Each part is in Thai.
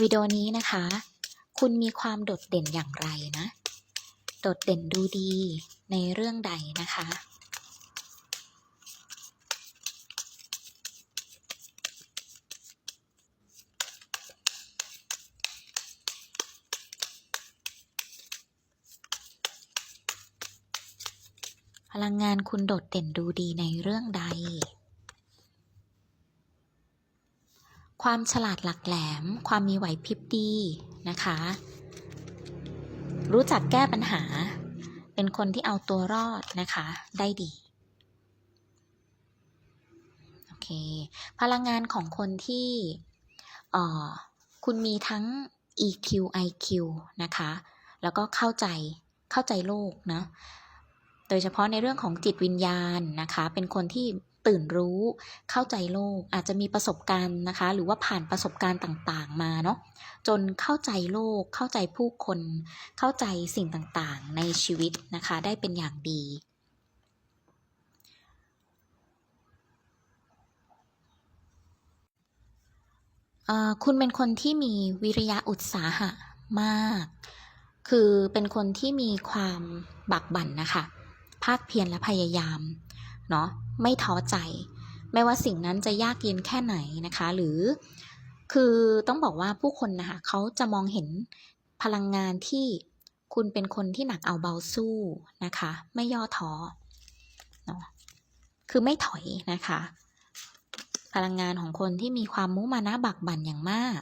วิดีโอนี้นะคะ คุณมีความโดดเด่นอย่างไรนะ โดดเด่นดูดีในเรื่องใดนะคะ ลังงานคุณโดดเด่นดูดีในเรื่องใด ความฉลาดหลักแหลม ความมีไหวพริบดีนะคะ รู้จักแก้ปัญหา เป็นคนที่เอาตัวรอดนะคะ ได้ดีโอเค พลังงานของคนที่คุณมีทั้ง EQ IQ นะคะ แล้วก็เข้าใจเข้าใจโลกนะ โดยเฉพาะในเรื่องของจิตวิญญาณนะคะ เป็นคนที่ตื่นรู้ เข้าใจโลก อาจจะมีประสบการณ์นะคะ หรือว่าผ่านประสบการณ์ต่างๆ มาเนาะ จนเข้าใจโลก เข้าใจผู้คน เข้าใจสิ่งต่างๆ ในชีวิตนะคะ ได้เป็นอย่างดีเอ่อคุณเป็นคนที่มีวิริยะอุตสาหะมาก คือเป็นคนที่มีความบักบั่นนะคะ ภาคเพียรและพยายามเนาะไม่ท้อใจ ไม่ว่าสิ่งนั้นจะยากเย็นแค่ไหนนะคะ หรือคือต้องบอกว่าผู้คนนะคะเขาจะมองเห็นพลังงานที่คุณเป็นคนที่หนักเอาเบาสู้นะคะ ไม่ย่อท้อเนาะคือไม่ถอยนะคะ พลังงานของคนที่มีความมุมานะบักบั่นอย่างมาก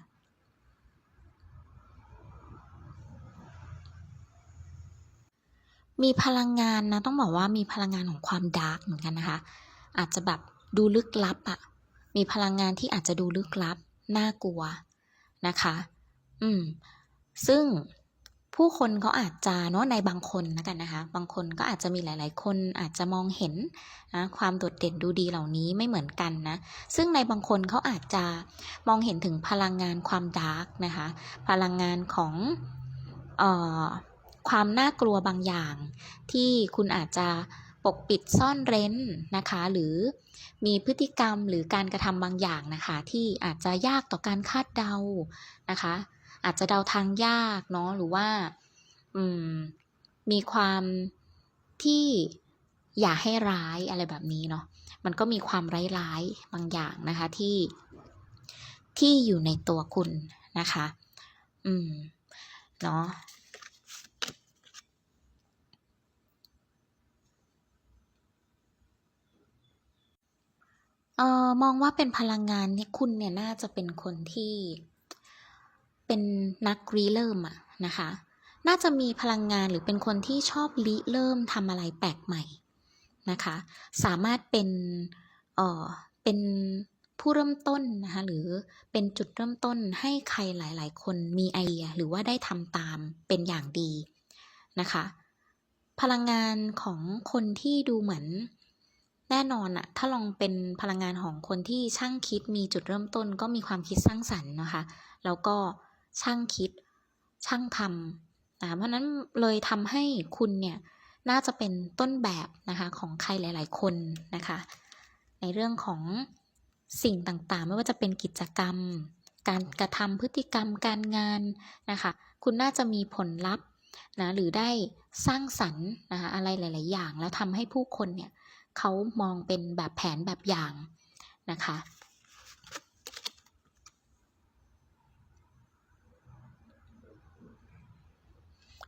มีพลังงานนะต้องบอกว่ามีพลังงานของความดาร์กเหมือนกันนะคะ อาจจะแบบดูลึกลับอะมีพลังงานที่อาจจะดูลึกลับน่ากลัวนะคะ อืม ซึ่งผู้คนเขาอาจจะเนาะในบางคนแล้วกันนะคะ บางคนก็อาจจะมีหลาย ๆ คนอาจจะมองเห็นนะความโดดเด่นดูดีเหล่านี้ไม่เหมือนกันนะ ซึ่งในบางคนเขาอาจจะมองเห็นถึงพลังงานความดาร์กนะคะ พลังงานของเอ่อ ความน่ากลัวบางอย่าง ที่คุณอาจจะปกปิดซ่อนเร้นนะคะ หรือมีพฤติกรรมหรือการกระทำบางอย่างนะคะ ที่อาจจะยากต่อการคาดเดานะคะ อาจจะเดาทางยากเนาะหรือว่าอืมมีความที่อย่าให้ร้ายอะไรแบบนี้เนาะมันก็มีความร้ายๆบางอย่างนะคะที่ที่อยู่ในตัวคุณนะคะ อืม เนาะ เอ่อมองว่าเป็นพลังงานเนี่ยคุณเนี่ยน่าจะเป็นคนที่เป็นนักริเริ่มอะนะคะ น่าจะมีพลังงานหรือเป็นคนที่ชอบริเริ่มทำอะไรแปลกใหม่นะคะ สามารถเป็นเอ่อเป็นผู้เริ่มต้นนะคะหรือเป็นจุดเริ่มต้นให้ใครหลาย ๆ คนมีไอเดียหรือว่าได้ทำตามเป็นอย่างดีนะคะ พลังงานของคนที่ดูเหมือน แน่นอนอะถ้าลองเป็นพลังงานของคนที่ช่างคิดมีจุดเริ่มต้น ก็มีความคิดสร้างสรรค์นะคะ แล้วก็ช่างคิดช่างทำนะเพราะนั้นเลยทำให้คุณเนี่ยน่าจะเป็นต้นแบบนะคะของใครหลาย ๆ คนนะคะ ในเรื่องของสิ่งต่างๆ ไม่ว่าจะเป็นกิจกรรม การกระทำพฤติกรรมการงานนะคะ คุณน่าจะมีผลลัพธ์นะหรือได้สร้างสรรค์นะคะอะไรหลาย ๆ อย่าง แล้วทำให้ผู้คนเนี่ย เขามองเป็นแบบแผนแบบอย่างนะคะ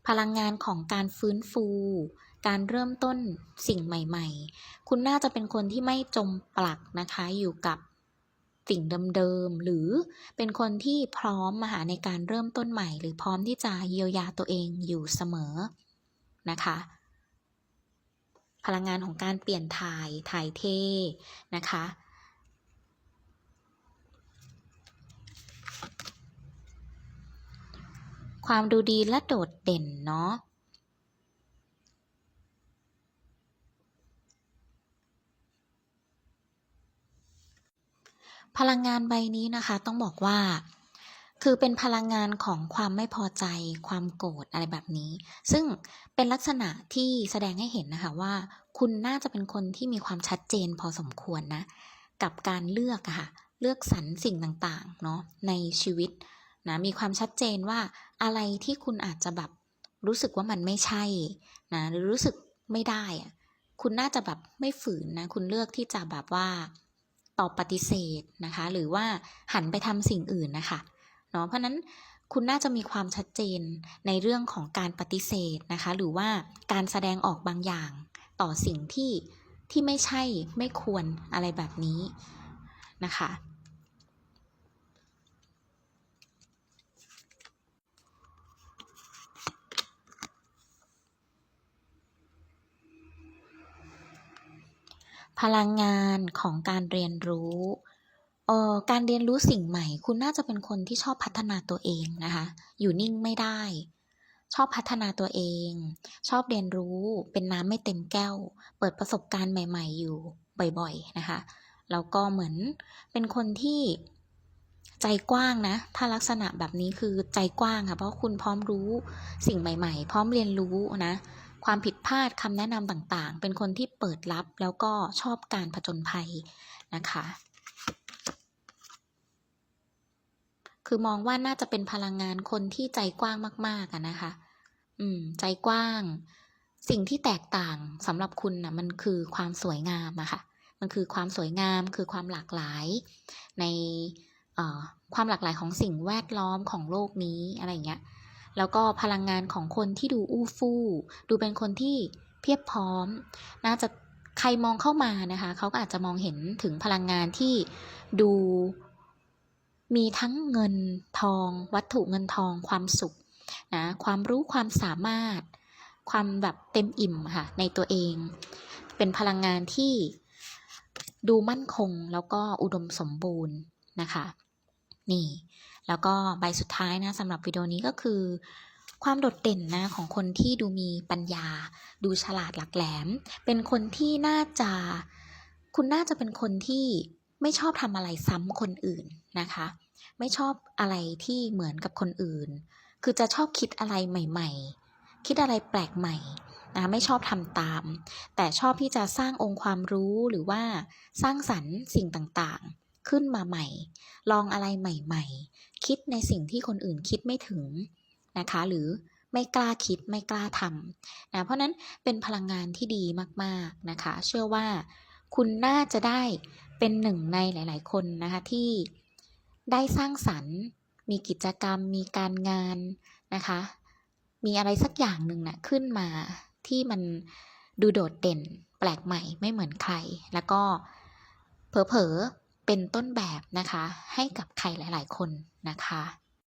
พลังงานของการฟื้นฟู การเริ่มต้นสิ่งใหม่ๆ คุณน่าจะเป็นคนที่ไม่จมปลักนะคะอยู่กับสิ่งเดิมๆ หรือเป็นคนที่พร้อมมาหาในการเริ่มต้นใหม่ หรือพร้อมที่จะเยียวยาตัวเองอยู่เสมอนะคะ พลังงานของการเปลี่ยนถ่ายถ่ายเทนะคะความดูดีและโดดเด่นเนาะ พลังงานใบนี้นะคะต้องบอกว่า คือเป็นพลังงานของความไม่พอใจ ความโกรธอะไรแบบนี้ ซึ่งเป็นลักษณะที่แสดงให้เห็นนะคะว่า คุณน่าจะเป็นคนที่มีความชัดเจนพอสมควรนะ กับการเลือกอะค่ะ เลือกสรรสิ่งต่างๆ เนาะในชีวิตนะ มีความชัดเจนว่าอะไรที่คุณอาจจะแบบรู้สึกว่ามันไม่ใช่นะหรือรู้สึกไม่ได้อะคุณน่าจะแบบไม่ฝืนนะ คุณเลือกที่จะแบบว่าตอบปฏิเสธนะคะ หรือว่าหันไปทำสิ่งอื่นนะคะ เนาะเพราะนั้นคุณน่าจะมีความชัดเจนในเรื่องของการปฏิเสธนะคะ หรือว่าการแสดงออกบางอย่างต่อสิ่งที่ที่ไม่ใช่ไม่ควรอะไรแบบนี้นะคะพลังงานของการเรียนรู้ ออการเรียนรู้สิ่งใหม่ คุณน่าจะเป็นคนที่ชอบพัฒนาตัวเองนะคะ อยู่นิ่งไม่ได้ ชอบพัฒนาตัวเอง ชอบเรียนรู้เป็นน้ำไม่เต็มแก้ว เปิดประสบการณ์ใหม่ ๆ อยู่บ่อยๆนะคะแล้วก็เหมือนเป็นคนที่ใจกว้างนะ ถ้าลักษณะแบบนี้คือใจกว้างค่ะ เพราะคุณพร้อมรู้สิ่งใหม่ ๆ พร้อมเรียนรู้นะ ความผิดพลาดคำแนะนำต่างๆ เป็นคนที่เปิดรับแล้วก็ชอบการผจญภัยนะคะ คือมองว่าน่าจะเป็นพลังงานคนที่ใจกว้างมากๆอะนะคะ อืม ใจกว้าง สิ่งที่แตกต่างสำหรับคุณนะมันคือความสวยงามอะค่ะ มันคือความสวยงาม คือความหลากหลาย ในความหลากหลายของสิ่งแวดล้อมของโลกนี้อะไรอย่างเงี้ย แล้วก็พลังงานของคนที่ดูอู้ฟู่ ดูเป็นคนที่เพียบพร้อม น่าจะใครมองเข้ามานะคะ เขาก็อาจจะมองเห็นถึงพลังงานที่ดู มีทั้งเงินทอง วัตถุเงินทองความสุขนะความรู้ความสามารถ ความแบบเต็มอิ่มค่ะในตัวเอง เป็นพลังงานที่ดูมั่นคงแล้วก็อุดมสมบูรณ์นะคะ นี่ แล้วก็ใบสุดท้ายนะสำหรับวิดีโอนี้ก็คือ ความโดดเด่นนะของคนที่ดูมีปัญญา ดูฉลาดหลักแหลม เป็นคนที่น่าจะ คุณน่าจะเป็นคนที่ ไม่ชอบทำอะไรซ้ำคนอื่นนะคะ ไม่ชอบอะไรที่เหมือนกับคนอื่น คือจะชอบคิดอะไรใหม่ ๆ คิดอะไรแปลกใหม่นะไม่ชอบทำตาม แต่ชอบที่จะสร้างองค์ความรู้หรือว่าสร้างสรรค์สิ่งต่างๆ ขึ้นมาใหม่ ลองอะไรใหม่ ๆ คิดในสิ่งที่คนอื่นคิดไม่ถึงนะคะ หรือไม่กล้าคิดไม่กล้าทำนะเพราะนั้นเป็นพลังงานที่ดีมากๆนะคะ เชื่อว่าคุณน่าจะได้ เป็นหนึ่งในหลาย ๆ คนนะคะที่ได้สร้างสรรค์ มีกิจกรรม มีการงานนะคะ มีอะไรสักอย่างหนึ่งนะ่ะขึ้นมาที่มันดูโดดเด่น แปลกใหม่ไม่เหมือนใคร แล้วก็เผลอๆเป็นต้นแบบนะคะ ให้กับใครหลาย ๆ คนนะคะ